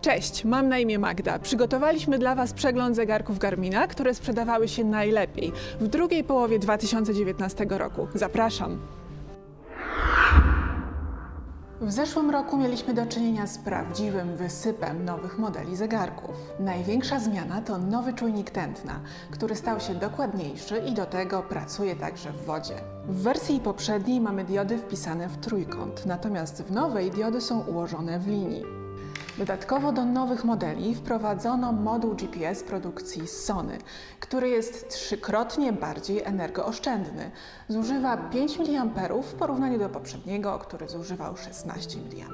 Cześć, mam na imię Magda. Przygotowaliśmy dla Was przegląd zegarków Garmina, które sprzedawały się najlepiej w drugiej połowie 2019 roku. Zapraszam. W zeszłym roku mieliśmy do czynienia z prawdziwym wysypem nowych modeli zegarków. Największa zmiana to nowy czujnik tętna, który stał się dokładniejszy i do tego pracuje także w wodzie. W wersji poprzedniej mamy diody wpisane w trójkąt, natomiast w nowej diody są ułożone w linii. Dodatkowo do nowych modeli wprowadzono moduł GPS produkcji Sony, który jest trzykrotnie bardziej energooszczędny. Zużywa 5 mA w porównaniu do poprzedniego, który zużywał 16 mA.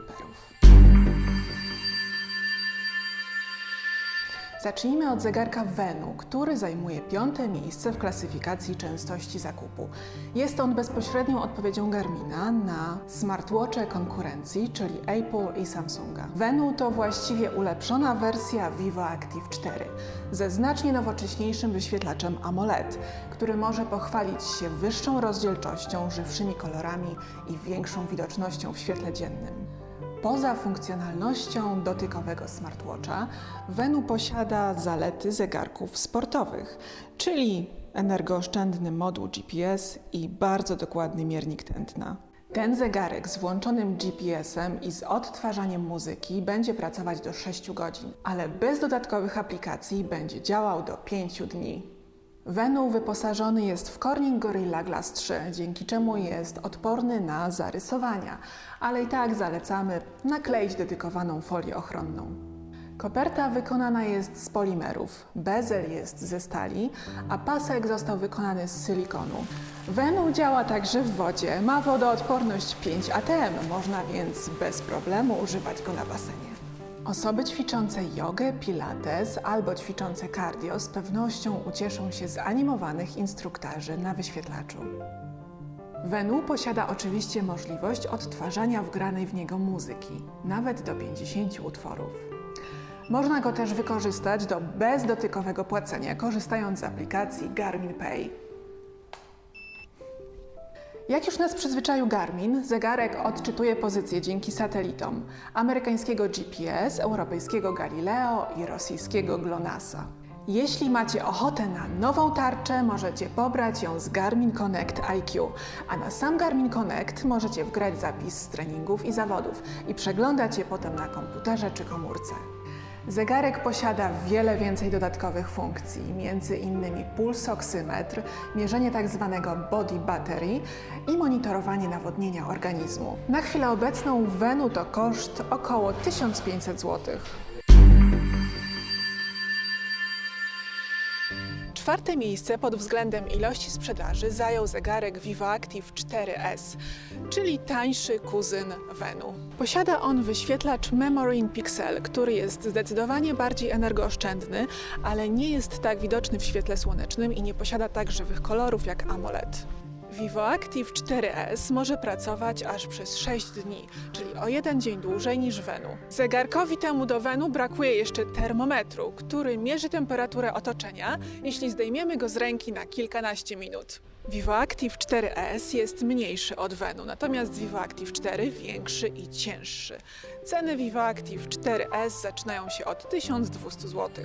Zacznijmy od zegarka Venu, który zajmuje piąte miejsce w klasyfikacji częstości zakupu. Jest on bezpośrednią odpowiedzią Garmina na smartwatche konkurencji, czyli Apple i Samsunga. Venu to właściwie ulepszona wersja Vivo Active 4 ze znacznie nowocześniejszym wyświetlaczem AMOLED, który może pochwalić się wyższą rozdzielczością, żywszymi kolorami i większą widocznością w świetle dziennym. Poza funkcjonalnością dotykowego smartwatcha, Venu posiada zalety zegarków sportowych, czyli energooszczędny moduł GPS i bardzo dokładny miernik tętna. Ten zegarek z włączonym GPS-em i z odtwarzaniem muzyki będzie pracować do 6 godzin, ale bez dodatkowych aplikacji będzie działał do 5 dni. Venu wyposażony jest w Corning Gorilla Glass 3, dzięki czemu jest odporny na zarysowania, ale i tak zalecamy nakleić dedykowaną folię ochronną. Koperta wykonana jest z polimerów, bezel jest ze stali, a pasek został wykonany z silikonu. Venu działa także w wodzie, ma wodoodporność 5 ATM, można więc bez problemu używać go na basenie. Osoby ćwiczące jogę, pilates albo ćwiczące cardio z pewnością ucieszą się z animowanych instruktarzy na wyświetlaczu. Venu posiada oczywiście możliwość odtwarzania wgranej w niego muzyki, nawet do 50 utworów. Można go też wykorzystać do bezdotykowego płacenia, korzystając z aplikacji Garmin Pay. Jak już nas przyzwyczaił Garmin, zegarek odczytuje pozycję dzięki satelitom amerykańskiego GPS, europejskiego Galileo i rosyjskiego GLONASSa. Jeśli macie ochotę na nową tarczę, możecie pobrać ją z Garmin Connect IQ, a na sam Garmin Connect możecie wgrać zapis z treningów i zawodów i przeglądać je potem na komputerze czy komórce. Zegarek posiada wiele więcej dodatkowych funkcji, między innymi pulsoksymetr, mierzenie tzw. body battery i monitorowanie nawodnienia organizmu. Na chwilę obecną Venu to koszt około 1500 zł. Czwarte miejsce pod względem ilości sprzedaży zajął zegarek Vivo Active 4S, czyli tańszy kuzyn Venu. Posiada on wyświetlacz Memory in Pixel, który jest zdecydowanie bardziej energooszczędny, ale nie jest tak widoczny w świetle słonecznym i nie posiada tak żywych kolorów jak AMOLED. Vivo Active 4S może pracować aż przez 6 dni, czyli o jeden dzień dłużej niż Venu. Zegarkowi temu do Venu brakuje jeszcze termometru, który mierzy temperaturę otoczenia, jeśli zdejmiemy go z ręki na kilkanaście minut. Vivo Active 4S jest mniejszy od Venu, natomiast Vivo Active 4 większy i cięższy. Ceny Vivo Active 4S zaczynają się od 1200 zł.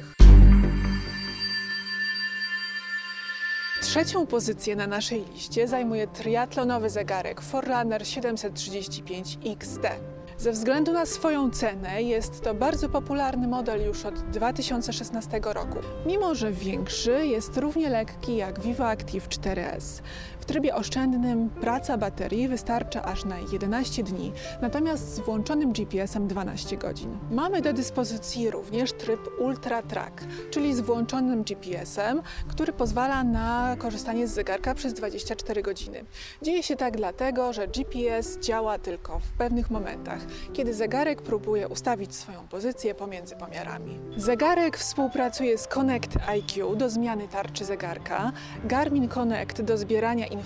Trzecią pozycję na naszej liście zajmuje triatlonowy zegarek Forerunner 735 XT. Ze względu na swoją cenę jest to bardzo popularny model już od 2016 roku. Mimo, że większy, jest równie lekki jak Vivo Active 4S. Trybie oszczędnym praca baterii wystarcza aż na 11 dni, natomiast z włączonym GPS-em 12 godzin. Mamy do dyspozycji również tryb Ultra Track, czyli z włączonym GPS-em, który pozwala na korzystanie z zegarka przez 24 godziny. Dzieje się tak dlatego, że GPS działa tylko w pewnych momentach, kiedy zegarek próbuje ustawić swoją pozycję pomiędzy pomiarami. Zegarek współpracuje z Connect IQ do zmiany tarczy zegarka, Garmin Connect do zbierania informacji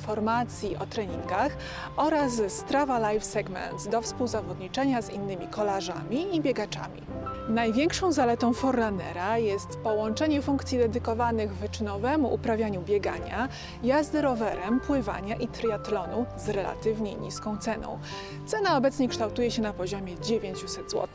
o treningach oraz Strava Live Segments do współzawodniczenia z innymi kolarzami i biegaczami. Największą zaletą Forerunnera jest połączenie funkcji dedykowanych wyczynowemu uprawianiu biegania, jazdy rowerem, pływania i triatlonu z relatywnie niską ceną. Cena obecnie kształtuje się na poziomie 900 zł.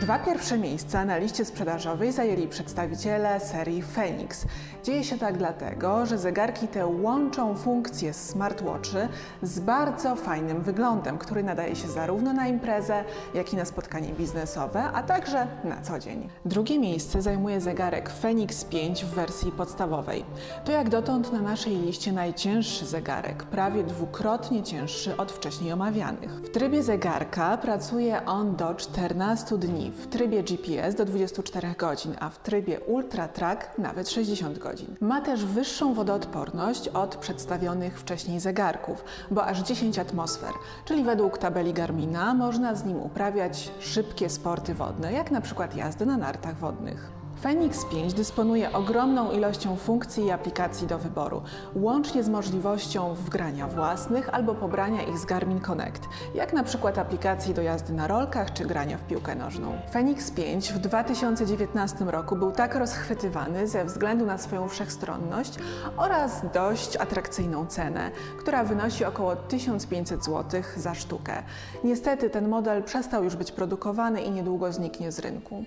Dwa pierwsze miejsca na liście sprzedażowej zajęli przedstawiciele serii Phoenix. Dzieje się tak dlatego, że zegarki te łączą funkcje smartwatchy z bardzo fajnym wyglądem, który nadaje się zarówno na imprezę, jak i na spotkanie biznesowe, a także na co dzień. Drugie miejsce zajmuje zegarek Phoenix 5 w wersji podstawowej. To jak dotąd na naszej liście najcięższy zegarek, prawie dwukrotnie cięższy od wcześniej omawianych. W trybie zegarka pracuje on do 14 dni, w trybie GPS do 24 godzin, a w trybie Ultra Track nawet 60 godzin. Ma też wyższą wodoodporność od przedstawionych wcześniej zegarków, bo aż 10 atmosfer, czyli według tabeli Garmina można z nim uprawiać szybkie sporty wodne, jak na przykład jazdę na nartach wodnych. Fenix 5 dysponuje ogromną ilością funkcji i aplikacji do wyboru, łącznie z możliwością wgrania własnych albo pobrania ich z Garmin Connect, jak na przykład aplikacji do jazdy na rolkach czy grania w piłkę nożną. Fenix 5 w 2019 roku był tak rozchwytywany ze względu na swoją wszechstronność oraz dość atrakcyjną cenę, która wynosi około 1500 zł za sztukę. Niestety ten model przestał już być produkowany i niedługo zniknie z rynku.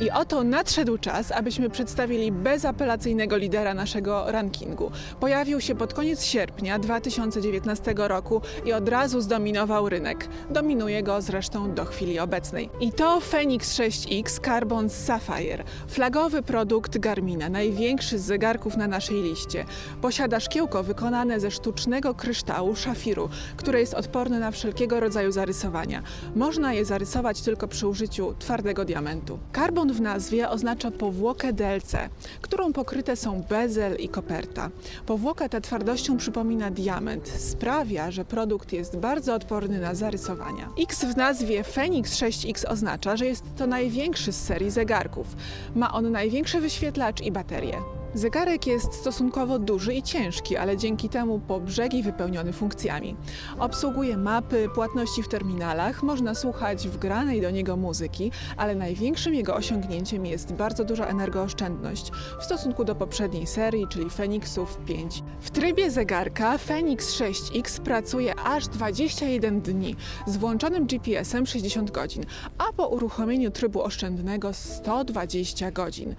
I oto nadszedł czas, abyśmy przedstawili bezapelacyjnego lidera naszego rankingu. Pojawił się pod koniec sierpnia 2019 roku i od razu zdominował rynek. Dominuje go zresztą do chwili obecnej. I to Fenix 6X Carbon Sapphire, flagowy produkt Garmina, największy z zegarków na naszej liście. Posiada szkiełko wykonane ze sztucznego kryształu szafiru, które jest odporne na wszelkiego rodzaju zarysowania. Można je zarysować tylko przy użyciu twardego diamentu. Karbon w nazwie oznacza powłokę DLC, którą pokryte są bezel i koperta. Powłoka ta twardością przypomina diament. Sprawia, że produkt jest bardzo odporny na zarysowania. X w nazwie Phoenix 6X oznacza, że jest to największy z serii zegarków. Ma on największy wyświetlacz i baterię. Zegarek jest stosunkowo duży i ciężki, ale dzięki temu po brzegi wypełniony funkcjami. Obsługuje mapy, płatności w terminalach, można słuchać wgranej do niego muzyki, ale największym jego osiągnięciem jest bardzo duża energooszczędność w stosunku do poprzedniej serii, czyli Phoenixów 5. W trybie zegarka Phoenix 6X pracuje aż 21 dni z włączonym GPS-em 60 godzin, a po uruchomieniu trybu oszczędnego 120 godzin.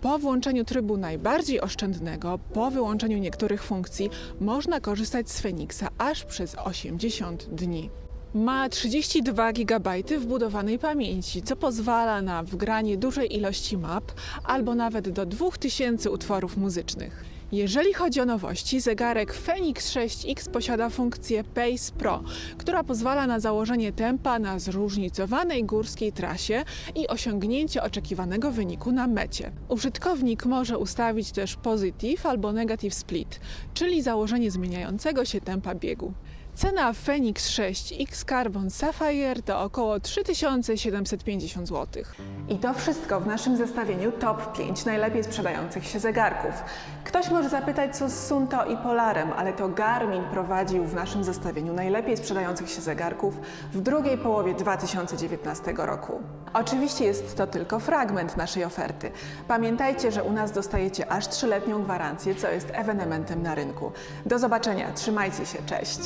Po włączeniu trybu najbardziej oszczędnego, po wyłączeniu niektórych funkcji, można korzystać z Phoenixa aż przez 80 dni. Ma 32 GB wbudowanej pamięci, co pozwala na wgranie dużej ilości map albo nawet do 2000 utworów muzycznych. Jeżeli chodzi o nowości, zegarek Phoenix 6X posiada funkcję Pace Pro, która pozwala na założenie tempa na zróżnicowanej górskiej trasie i osiągnięcie oczekiwanego wyniku na mecie. Użytkownik może ustawić też Positive albo Negative Split, czyli założenie zmieniającego się tempa biegu. Cena Phoenix 6 X Carbon Sapphire to około 3750 zł. I to wszystko w naszym zestawieniu top 5 najlepiej sprzedających się zegarków. Ktoś może zapytać, co z Sunto i Polarem, ale to Garmin prowadził w naszym zestawieniu najlepiej sprzedających się zegarków w drugiej połowie 2019 roku. Oczywiście jest to tylko fragment naszej oferty. Pamiętajcie, że u nas dostajecie aż 3-letnią gwarancję, co jest ewenementem na rynku. Do zobaczenia, trzymajcie się, cześć!